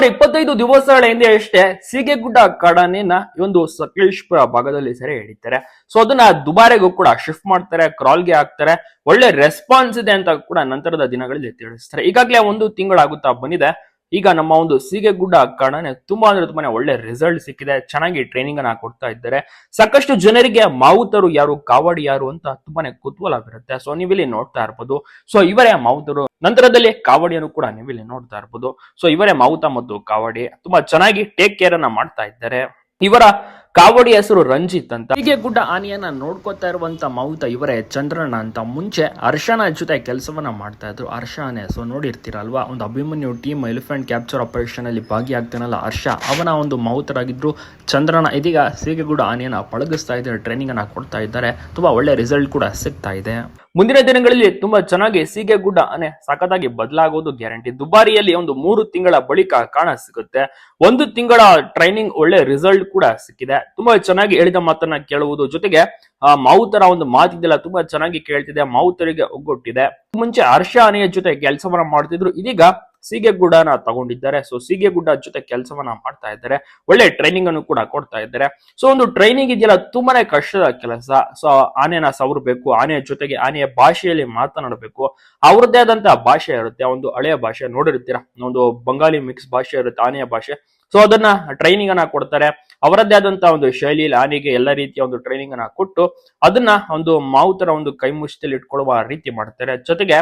ಸುಮಾರು ಇಪ್ಪತ್ತೈದು ದಿವಸಗಳ ಹಿಂದೆ ಅಷ್ಟೇ ಸೀಗೆಗುಡ್ಡ ಕಾಡಾನೆನ ಈ ಒಂದು ಸಕಲೇಶ್ಪುರ ಭಾಗದಲ್ಲಿ ಸರಿ ಹಿಡಿತಾರೆ. ಸೊ ಅದನ್ನ ದುಬಾರೆಗೂ ಕೂಡ ಶಿಫ್ಟ್ ಮಾಡ್ತಾರೆ ಕ್ರಾಲ್ಗೆ ಹಾಕ್ತಾರೆ. ಒಳ್ಳೆ ರೆಸ್ಪಾನ್ಸ್ ಇದೆ ಅಂತ ಕೂಡ ನಂತರದ ದಿನಗಳಲ್ಲಿ ತಿಳಿಸ್ತಾರೆ. ಈಗಾಗಲೇ ಒಂದು ತಿಂಗಳಾಗುತ್ತಾ ಬಂದಿದೆ. ಈಗ ನಮ್ಮ ಒಂದು ಸೀಗೆ ಗುಡ್ಡ ಕಣನೆ ತುಂಬಾ ಅಂದ್ರೆ ತುಂಬಾನೇ ಒಳ್ಳೆ ರಿಸಲ್ಟ್ ಸಿಕ್ಕಿದೆ, ಚೆನ್ನಾಗಿ ಟ್ರೈನಿಂಗ್ ಅನ್ನ ಕೊಡ್ತಾ ಇದ್ದಾರೆ. ಸಾಕಷ್ಟು ಜನರಿಗೆ ಮಾವುತರು ಯಾರು, ಕಾವಡಿ ಯಾರು ಅಂತ ತುಂಬಾನೇ ಕುತೂಹಲ ಬರುತ್ತೆ. ಸೊ ನೀವಿಲ್ಲಿ ನೋಡ್ತಾ ಇರ್ಬೋದು. ಸೊ ಇವರೇ ಮಾವುತರು. ನಂತರದಲ್ಲಿ ಕಾವಡಿಯನ್ನು ಕೂಡ ನೀವಿಲ್ಲಿ ನೋಡ್ತಾ ಇರ್ಬೋದು. ಸೊ ಇವರೇ ಮಾವುತ ಮತ್ತು ಕಾವಡಿ ತುಂಬಾ ಚೆನ್ನಾಗಿ ಟೇಕ್ ಕೇರ್ ಅನ್ನ ಮಾಡ್ತಾ ಇದ್ದಾರೆ. ಇವರ ಕಾವಡಿ ಹೆಸರು ರಂಜಿತ್ ಅಂತ. ಹೀಗೆ ಗುಡ್ಡ ಆನೆಯನ್ನ ನೋಡ್ಕೊತಾ ಇರುವಂತ ಮೌತ ಇವರೇ ಚಂದ್ರಣ್ಣ ಅಂತ. ಮುಂಚೆ ಹರ್ಷನ ಜೊತೆ ಕೆಲಸವನ್ನ ಮಾಡ್ತಾ ಇದ್ರು. ಹರ್ಷ ಆನೆ ಸೊ ನೋಡಿರ್ತೀರಲ್ವಾ? ಒಂದು Abhimanyu team elephant capture operation ಅಲ್ಲಿ ಭಾಗಿಯಾಗ್ತಾನಲ್ಲ ಹರ್ಷ. ಅವನ ಒಂದು ಮೌತರಾಗಿದ್ರು. ಚಂದ್ರಣ್ಣ ಇದೀಗ ಸೀಗೆಗುಡ್ಡ ಆನೆಯನ್ನ ಪಳಗಿಸ್ತಾ ಇದ್ದಾರೆ ಟ್ರೈನಿಂಗ್ ಅನ್ನ ಕೊಡ್ತಾ ಇದ್ದಾರೆ. ತುಂಬಾ ಒಳ್ಳೆ ರಿಸಲ್ಟ್ ಕೂಡ ಸಿಗ್ತಾ ಇದೆ. ಮುಂದಿನ ದಿನಗಳಲ್ಲಿ ತುಂಬಾ ಚೆನ್ನಾಗಿ ಸೀಗೆಗುಡ್ಡ ಆನೆ ಸಖತ್ತಾಗಿ ಬದಲಾಗೋದು ಗ್ಯಾರಂಟಿ ದುಬಾರಿಯಲ್ಲಿ ಒಂದು ಮೂರು ತಿಂಗಳ ಬಳಿಕ ಕಾಣ ಸಿಗುತ್ತೆ. ಒಂದು ತಿಂಗಳ ಟ್ರೈನಿಂಗ್ ಒಳ್ಳೆ ರಿಸಲ್ಟ್ ಕೂಡ ಸಿಕ್ಕಿದೆ. ತುಂಬಾ ಚೆನ್ನಾಗಿ ಹೇಳಿದ ಮಾತನ್ನ ಕೇಳುವುದು. ಜೊತೆಗೆ, ಆ, ಮಾವುತರ ಒಂದು ಮಾತಿದೆಲ್ಲ ತುಂಬಾ ಚೆನ್ನಾಗಿ ಕೇಳ್ತಿದೆ. ಮಾವುತರಿಗೆ ಒಗ್ಗೊಟ್ಟಿದೆ. ಮುಂಚೆ ಹರ್ಷ ಅನೆಯ ಜೊತೆ ಕೆಲಸವನ್ನ ಮಾಡ್ತಿದ್ರು. ಇದೀಗ ಸೀಗೆಗುಡ್ಡನ ತಗೊಂಡಿದ್ದಾರೆ. ಸೊ ಸೀಗೆಗುಡ್ಡ ಜೊತೆ ಕೆಲಸವನ್ನ ಮಾಡ್ತಾ ಇದ್ದಾರೆ. ಒಳ್ಳೆ ಟ್ರೈನಿಂಗ್ ಅನ್ನು ಕೂಡ ಕೊಡ್ತಾ ಇದ್ದಾರೆ. ಸೊ ಒಂದು ಟ್ರೈನಿಂಗ್ ಇದೆಯಲ್ಲ ತುಂಬಾನೇ ಕಷ್ಟದ ಕೆಲಸ. ಸೊ ಆನೆನ ಸವರ್ಬೇಕು. ಆನೆಯ ಜೊತೆಗೆ ಆನೆಯ ಭಾಷೆಯಲ್ಲಿ ಮಾತನಾಡಬೇಕು. ಅವ್ರದ್ದೇ ಆದಂತಹ ಭಾಷೆ ಇರುತ್ತೆ. ಒಂದು ಹಳೆಯ ಭಾಷೆ ನೋಡಿರ್ತೀರಾ? ಒಂದು ಬಂಗಾಲಿ ಮಿಕ್ಸ್ ಭಾಷೆ ಇರುತ್ತೆ, ಆನೆಯ ಭಾಷೆ. ಸೊ ಅದನ್ನ ಟ್ರೈನಿಂಗ್ ಅನ್ನ ಕೊಡ್ತಾರೆ. ಅವರದ್ದೇ ಆದಂತಹ ಒಂದು ಶೈಲಿಯಲ್ಲಿ ಆನೆಗೆ ಎಲ್ಲ ರೀತಿಯ ಒಂದು ಟ್ರೈನಿಂಗ್ ಅನ್ನ ಕೊಟ್ಟು ಅದನ್ನ ಒಂದು ಮಾವುತರ ಒಂದು ಕೈ ಮುಷ್ಟಿಯಲ್ಲಿ ಇಟ್ಕೊಳ್ಳುವ ರೀತಿ ಮಾಡ್ತಾರೆ. ಜೊತೆಗೆ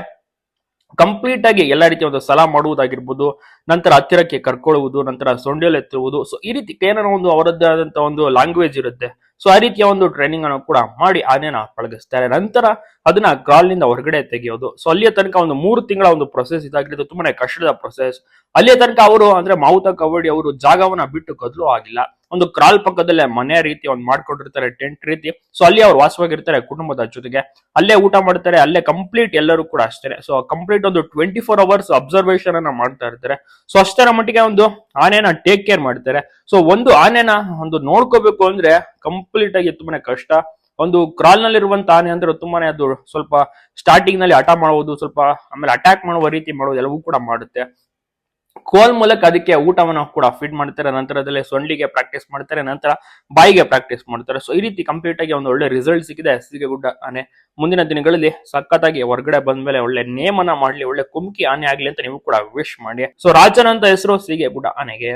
ಕಂಪ್ಲೀಟ್ ಆಗಿ ಎಲ್ಲ ರೀತಿಯ ಒಂದು ಸಲ ಮಾಡುವುದಾಗಿರ್ಬೋದು, ನಂತರ ಹತ್ತಿರಕ್ಕೆ ಕರ್ಕೊಳ್ಳುವುದು, ನಂತರ ಸೊಂಡಿಯಲ್ಲಿ ಎತ್ತುವುದು ಸೊ ಈ ರೀತಿ ಏನೋ ಒಂದು ಅವರದ್ದೇ ಆದಂತಹ ಒಂದು ಲ್ಯಾಂಗ್ವೇಜ್ ಇರುತ್ತೆ. ಸೊ ಆ ರೀತಿಯ ಒಂದು ಟ್ರೈನಿಂಗ್ ಅನ್ನು ಕೂಡ ಮಾಡಿ ಆನೆನ ಪಳಗಿಸ್ತಾರೆ. ನಂತರ ಅದನ್ನ ಕಾಲ್ನಿಂದ ಹೊರಗಡೆ ತೆಗೆಯೋದು. ಸೊ ಅಲ್ಲಿಯ ತನಕ ಒಂದು ಮೂರು ತಿಂಗಳ ಒಂದು ಪ್ರೊಸೆಸ್ ಇದಾಗಿರೋದು, ತುಂಬಾನೇ ಕಷ್ಟದ ಪ್ರೊಸೆಸ್ ಅಲ್ಲಿಯ ತನಕ ಅವರು ಅಂದ್ರೆ ಮಾವುತ ಕಬಡ್ಡಿ ಅವರು ಜಾಗವನ್ನ ಬಿಟ್ಟು ಕದಲು ಆಗಿಲ್ಲ. ಒಂದು ಕ್ರಾಲ್ ಪಕ್ಕದಲ್ಲೇ ಮನೆ ರೀತಿ ಒಂದು ಮಾಡ್ಕೊಂಡಿರ್ತಾರೆ, ಟೆಂಟ್ ರೀತಿ. ಸೊ ಅಲ್ಲಿ ಅವ್ರು ವಾಸವಾಗಿರ್ತಾರೆ ಕುಟುಂಬದ ಜೊತೆಗೆ. ಅಲ್ಲೇ ಊಟ ಮಾಡ್ತಾರೆ, ಅಲ್ಲೇ ಕಂಪ್ಲೀಟ್ ಎಲ್ಲರೂ ಕೂಡ ಅಷ್ಟೇ. ಸೊ ಕಂಪ್ಲೀಟ್ ಒಂದು ಟ್ವೆಂಟಿ ಫೋರ್ ಅವರ್ಸ್ ಅಬ್ಸರ್ವೇಷನ್ ಅನ್ನ ಮಾಡ್ತಾ ಇರ್ತಾರೆ. ಸೊ ಅಷ್ಟರ ಮಟ್ಟಿಗೆ ಒಂದು ಆನೆನ ಟೇಕ್ ಕೇರ್ ಮಾಡ್ತಾರೆ. ಸೊ ಒಂದು ಆನೆನ ಒಂದು ನೋಡ್ಕೋಬೇಕು ಅಂದ್ರೆ ಕಂಪ್ಲೀಟ್ ಆಗಿ ತುಂಬಾನೇ ಕಷ್ಟ. ಒಂದು ಕ್ರಾಲ್ ನಲ್ಲಿರುವಂತ ಆನೆ ಅಂದ್ರೆ ತುಂಬಾನೇ ಅದು ಸ್ವಲ್ಪ ಸ್ಟಾರ್ಟಿಂಗ್ನಲ್ಲಿ ಹಠ ಮಾಡುವುದು, ಸ್ವಲ್ಪ ಆಮೇಲೆ ಅಟ್ಯಾಕ್ ಮಾಡುವ ರೀತಿ ಮಾಡೋದು ಎಲ್ಲವೂ ಕೂಡ ಮಾಡುತ್ತೆ. ಕೋಲ್ ಮೂಲಕ ಅದಕ್ಕೆ ಊಟವನ್ನು ಕೂಡ ಫೀಡ್ ಮಾಡ್ತಾರೆ, ನಂತರದಲ್ಲಿ ಸೊಂಡಿಗೆ ಪ್ರಾಕ್ಟೀಸ್ ಮಾಡ್ತಾರೆ, ನಂತರ ಬಾಯಿಗೆ ಪ್ರಾಕ್ಟೀಸ್ ಮಾಡ್ತಾರೆ. ಸೊ ಈ ರೀತಿ ಕಂಪ್ಲೀಟ್ ಆಗಿ ಒಂದು ಒಳ್ಳೆ ರಿಸಲ್ಟ್ ಸಿಕ್ಕಿದೆ ಗುಡ್ಡ ಆನೆ. ಮುಂದಿನ ದಿನಗಳಲ್ಲಿ ಸಖತ್ತಾಗಿ ಹೊರಗಡೆ ಬಂದ್ಮೇಲೆ ಒಳ್ಳೆ ನೇಮನ ಮಾಡ್ಲಿ, ಒಳ್ಳೆ ಕುಮ್ಕಿ ಆನೆ ಆಗ್ಲಿ ಅಂತ ನೀವು ಕೂಡ ವಿಶ್ ಮಾಡಿ. ಸೊ ರಾಜನ್ ಅಂತ ಹೆಸರು ಗುಡ್ಡ ಆನೆಗೆ.